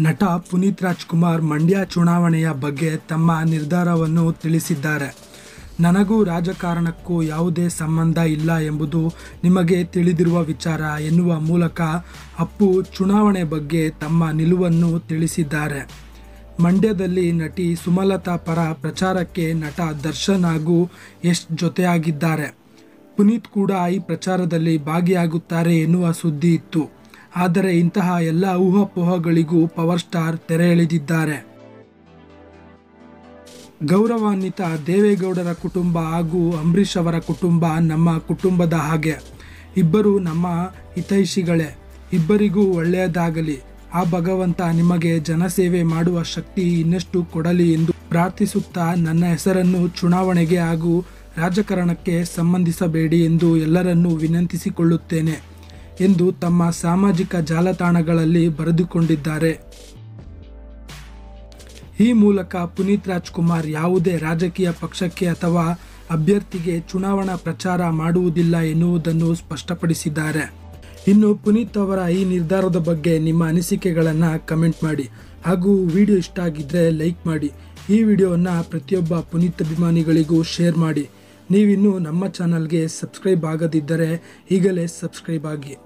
ನಟ ಪುನೀತ್ ರಾಜ್ಕುಮಾರ್ ಮಂಡ್ಯ ಚುನಾವಣೆಯ ಬಗ್ಗೆ ತಮ್ಮ ನಿರ್ಧಾರವನ್ನು ತಿಳಿಸಿದ್ದಾರೆ. ನನಗೂ ರಾಜಕಾರಣಕ್ಕೂ ಯಾವುದೇ ಸಂಬಂಧ ಇಲ್ಲ ಎಂಬುದು ನಿಮಗೆ ತಿಳಿದಿರುವ ವಿಚಾರ ಎನ್ನುವ ಮೂಲಕ ಅಪ್ಪು ಚುನಾವಣೆ ಬಗ್ಗೆ ತಮ್ಮ ನಿಲುವನ್ನು ತಿಳಿಸಿದ್ದಾರೆ. ಮಂಡ್ಯದಲ್ಲಿ ನಟಿ ಸುಮಲತಾ ಪರ ಪ್ರಚಾರಕ್ಕೆ ನಟ ದರ್ಶನ್ ಹಾಗೂ ಯಶ್ ಜೊತೆಯಾಗಿದ್ದಾರೆ. ಪುನೀತ್ ಕೂಡ ಈ ಪ್ರಚಾರದಲ್ಲಿ ಭಾಗಿಯಾಗುತ್ತಾರೆ ಎನ್ನುವ ಸುದ್ದಿ ಇತ್ತು. ಆದರೆ ಇಂತಹ ಎಲ್ಲ ಊಹಾಪೋಹಗಳಿಗೂ ಪವರ್ ಸ್ಟಾರ್ ತೆರೆ ಎಳೆದಿದ್ದಾರೆ ಗೌರವಾನ್ವಿತ ದೇವೇಗೌಡರ ಕುಟುಂಬ ಹಾಗೂ ಅಂಬರೀಷ್ ಅವರ ಕುಟುಂಬ ನಮ್ಮ ಕುಟುಂಬದ ಹಾಗೆ. ಇಬ್ಬರು ನಮ್ಮ ಹಿತೈಷಿಗಳೇ. ಇಬ್ಬರಿಗೂ ಒಳ್ಳೆಯದಾಗಲಿ. ಆ ಭಗವಂತ ನಿಮಗೆ ಜನಸೇವೆ ಮಾಡುವ ಶಕ್ತಿ ಇನ್ನಷ್ಟು ಕೊಡಲಿ ಎಂದು ಪ್ರಾರ್ಥಿಸುತ್ತಾ ನನ್ನ ಹೆಸರನ್ನು ಚುನಾವಣೆಗೆ ಹಾಗೂ ರಾಜಕಾರಣಕ್ಕೆ ಸಂಬಂಧಿಸಬೇಡಿ ಎಂದು ಎಲ್ಲರನ್ನೂ ವಿನಂತಿಸಿಕೊಳ್ಳುತ್ತೇನೆ. ಎಂದು ತಮ್ಮ ಸಾಮಾಜಿಕ ಜಾಲತಾಣಗಳಲ್ಲಿ ಬರೆದುಕೊಂಡಿದ್ದಾರೆ. ಈ ಮೂಲಕ ಪುನೀತ್ ರಾಜ್ಕುಮಾರ್ ಯಾವುದೇ ರಾಜಕೀಯ ಪಕ್ಷಕ್ಕೆ ಅಥವಾ ಅಭ್ಯರ್ಥಿಗೆ ಚುನಾವಣಾ ಪ್ರಚಾರ ಮಾಡುವುದಿಲ್ಲ ಎನ್ನುವುದನ್ನು ಸ್ಪಷ್ಟಪಡಿಸಿದ್ದಾರೆ. ಇನ್ನು ಪುನೀತ್ ಅವರ ಈ ನಿರ್ಧಾರದ ಬಗ್ಗೆ ನಿಮ್ಮ ಅನಿಸಿಕೆಗಳನ್ನು ಕಮೆಂಟ್ ಮಾಡಿ. ಹಾಗೂ ವಿಡಿಯೋ ಇಷ್ಟ ಆಗಿದ್ದರೆ ಲೈಕ್ ಮಾಡಿ. ಈ ವಿಡಿಯೋವನ್ನು ಪ್ರತಿಯೊಬ್ಬ ಪುನೀತ್ ಅಭಿಮಾನಿಗಳಿಗೂ ಶೇರ್ ಮಾಡಿ. ನೀವಿನ್ನೂ ನಮ್ಮ ಚಾನಲ್ಗೆ ಸಬ್ಸ್ಕ್ರೈಬ್ ಆಗದಿದ್ದರೆ ಈಗಲೇ ಸಬ್ಸ್ಕ್ರೈಬ್ ಆಗಿ.